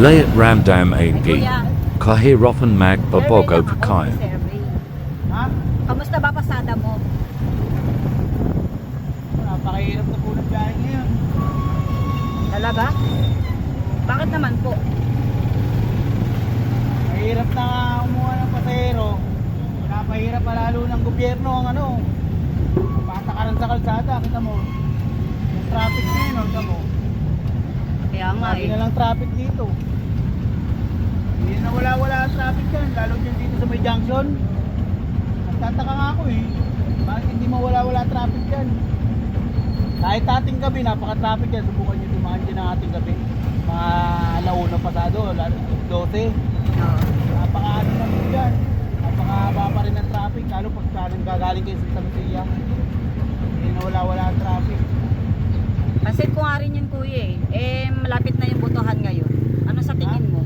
Layat Ramdam Ay, AG. kuya, Kahirapan Mag Babogo survey lang ako, Pakayan. survey. Ha? Kamusta ba pasada mo? Napakahirap na po ng biyahe ngayon. Talaga? Bakit naman po? Mahirap na umuha ng pasahero. Napahirap pa lalo ng gobyerno ang ano. Patakaran sa kalsada, kita mo. Yung traffic na yun, kita mo. Kaya nga Sabi eh. na lang traffic dito. Hindi na wala-wala ang traffic dyan, lalo dyan dito sa may junction. Nagtataka nga ako eh. Bakit hindi mawala-wala traffic dyan? Kahit ating gabi, napaka-traffic dyan. Subukan nyo dumaan dyan ang ating gabi. Mga alauna pasado, lalo 12. Oo. Napaka-ano na dyan. Napaka-haba pa rin ang traffic, lalo pag gagaling kayo sa Santa Lucia. Hindi na wala-wala ang traffic. Pansin ko nga rin yun kuya eh. Eh, malapit na yung botohan ngayon. Ano sa tingin mo?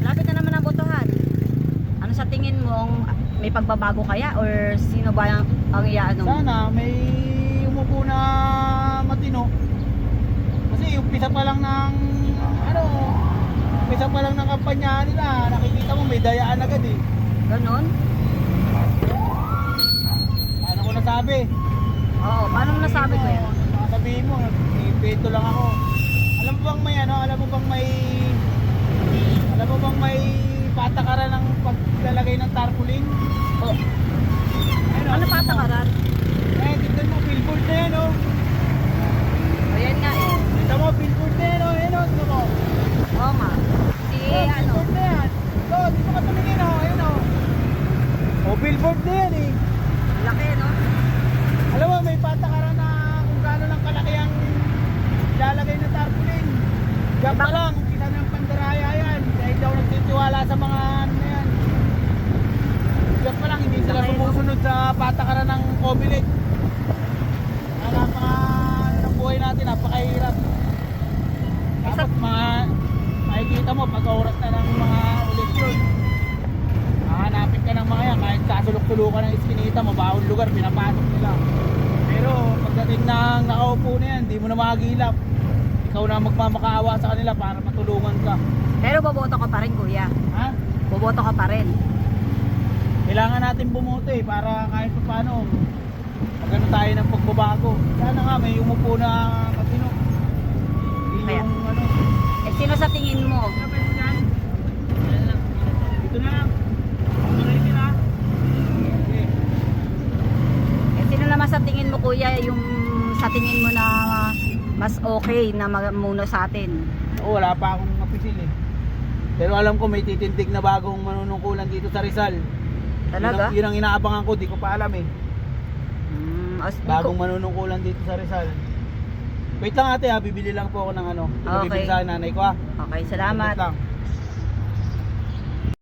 Malapit na naman ang botohan. Ano sa tingin mo? May pagbabago kaya? Or sino ba ang, ang iaano? Sana may umupo na matino. Kasi umpisa pa lang ng ano, umpisa pa lang ng kampanya nila. Nakikita mo may dayaan agad eh. Ganon? Ano ko nasabi? Oo, paano mo nasabi ko yan? Sabihin mo, ipeto lang ako. Alam mo bang may ano, alam mo bang may alam mo bang may patakaran ng paglalagay ng tarpaulin? Oh, ano mo. patakaran? Eh, tignan mo, billboard na yan oh. Ayan nga eh. Tignan mo, billboard na yan oh. Ayun oh, tignan mo. Oo nga. Si Oh, ano? billboard na yan. Oh, dito ka tumingin oh. Ayun oh. Oh, billboard na yan eh. Laki no? Alam mo, may patakaran na kung gaano lang kalaki ang lalagay na tarpaulin. Diyan pa lang, kita ng pandaraya yan. Dahil daw nagtitiwala sa mga ano na yan. Diyan pa lang, hindi sila sumusunod sa patakaran ng. Kaya napaka, ano ng buhay natin, napakahirap. Dapat mga, makikita mo, pag oras na ng mga eleksyon, hahanapin ka ng mga yan, kahit kasulok-tulukan ng iskinita, mabawang lugar, pinapasok nila. Pero pagdating ng nakaupo na yan, di mo na makagilap. Ikaw na magmamakaawa sa kanila para matulungan ka. Pero boboto ka pa rin kuya. Ha? Boboto ka pa rin. Kailangan natin bumoto eh, para kahit pa paano, magano tayo ng pagbabago. Sana nga, may umupo na. Hindi Kaya- ano. Eh sino sa tingin mo? Ano ba ito dyan? Dito na lang. Tuloy na. Okay. Eh sino naman sa tingin mo kuya yung sa tingin mo na mas okay na mamuno sa atin? Oo, wala pa akong mapisil eh. Pero alam ko may titindig na bagong manunungkulan dito sa Rizal. Talaga? Yun yun ang inaabangan ko, di ko pa alam eh. Mm, as, Bagong manunungkulan dito sa Rizal. Wait lang ate ha, bibili lang po ako ng ano. Okay. Bibili sa nanay ko ha. Okay, salamat. Wait lang.